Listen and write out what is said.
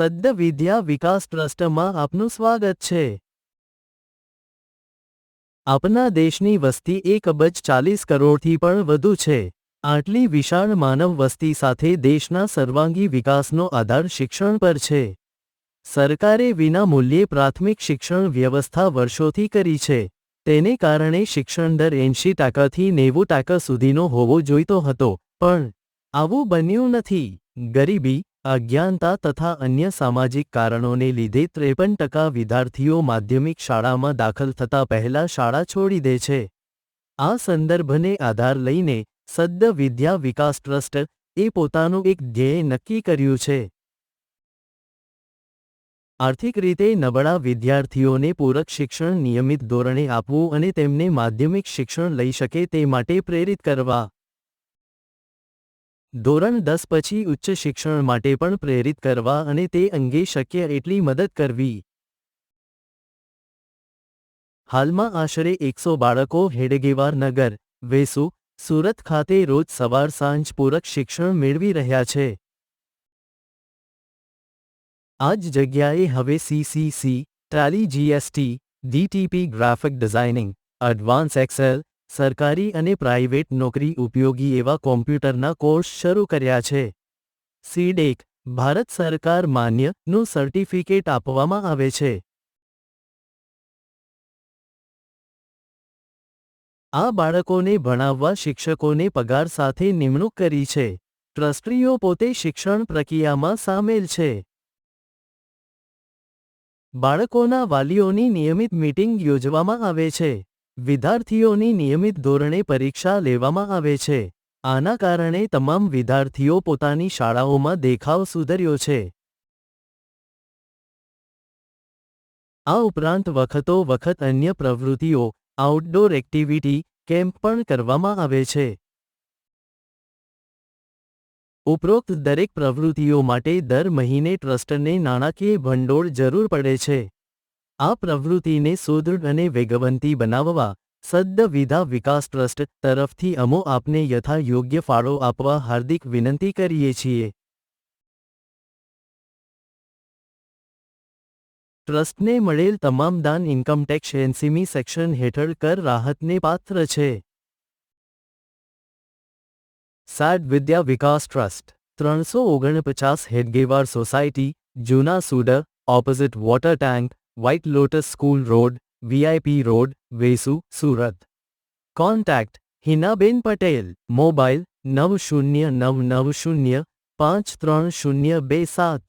સદ્ય વિદ્યા વિકાસ ટ્રસ્ટમાં આપનું સ્વાગત છે. આપના દેશની વસ્તી એક અબજ ચાલીસ કરોડથી પણ વધુ છે. આટલી વિશાળ માનવ વસ્તી સાથે દેશના સર્વાંગી વિકાસનો આધાર શિક્ષણ પર છે. સરકારે વિના મૂલ્યે પ્રાથમિક શિક્ષણ વ્યવસ્થા વર્ષોથી કરી છે. તેને કારણે શિક્ષણ દર એંશી ટકાથી નેવું ટકા સુધીનો હોવો જોઈતો હતો, પણ આવું બન્યું નથી. ગરીબી અજ્ઞાનતા તથા અન્ય સામાજિક કારણોને લીધે ત્રેપન ટકા વિદ્યાર્થીઓ માધ્યમિક શાળામાં દાખલ થતા પહેલા શાળા છોડી દે છે. આ સંદર્ભને આધાર લઈને સદ્ય વિદ્યા વિકાસ ટ્રસ્ટ એ પોતાનું એક ધ્યેય નક્કી કર્યું છે. આર્થિક રીતે નબળા વિદ્યાર્થીઓને પૂરક શિક્ષણ નિયમિત ધોરણે આપવું અને તેમને માધ્યમિક શિક્ષણ લઈ શકે તે માટે પ્રેરિત કરવા. ધોરણ દસ પછી ઉચ્ચ શિક્ષણ માટે પણ પ્રેરિત કરવા અને તે અંગે શક્ય એટલી મદદ કરવી. હાલમાં આશરે એકસો બાળકો હેડગેવાર નગર, વેસુ, સુરત ખાતે રોજ સવાર સાંજ પૂરક શિક્ષણ મેળવી રહ્યા છે. આ જ જગ્યાએ હવે CCC Tally GST DTP graphic designing advance Excel સરકારી અને પ્રાઇવેટ નોકરી ઉપયોગી એવા કોમ્પ્યુટરના કોર્સ શરૂ કર્યા છે. સીડેક ભારત સરકાર માન્યનું સર્ટિફિકેટ આપવામાં આવે છે. આ બાળકોને ભણાવવા શિક્ષકોને પગાર સાથે નિમણૂક કરી છે. ટ્રસ્ટીઓ પોતે શિક્ષણ પ્રક્રિયામાં સામેલ છે. બાળકોના વાલીઓની નિયમિત મીટિંગ યોજવામાં આવે છે. વિદ્યાર્થીઓની નિયમિત ધોરણે પરીક્ષા લેવામાં આવે છે. આના કારણે તમામ વિદ્યાર્થીઓ પોતાની શાળાઓમાં દેખાવ સુધર્યો છે. આ ઉપરાંત વખતો વખત અન્ય પ્રવૃત્તિઓ આઉટડોર એક્ટિવિટી કેમ્પ પણ કરવામાં આવે છે. ઉપરોક્ત દરેક પ્રવૃત્તિઓ માટે દર મહિને ટ્રસ્ટને નાણાકીય ભંડોળ જરૂર પડે છે. આ પ્રવૃત્તિને સુદૃઢ અને વેગવંતી બનાવવા સદ્દવિધા વિકાસ ટ્રસ્ટ તરફથી અમો આપને યથા યોગ્ય ફાળો આપવા હાર્દિક વિનંતી કરીએ છીએ. ટ્રસ્ટને મળેલ તમામ દાન ઇન્કમટેક્સ એનસીમી સેક્શન હેઠળ કર રાહતને પાત્ર છે. સાડ વિદ્યા વિકાસ ટ્રસ્ટ, ત્રણસો ઓગણપચાસ હેડગેવાર સોસાયટી, જૂના સુડર opposite water tank White Lotus school road VIP road Vesu Surat contact Hinaben Patel mobile નવ શૂન્ય નવ નવ શૂન્ય પાંચ ત્રણ શૂન્ય બે સાત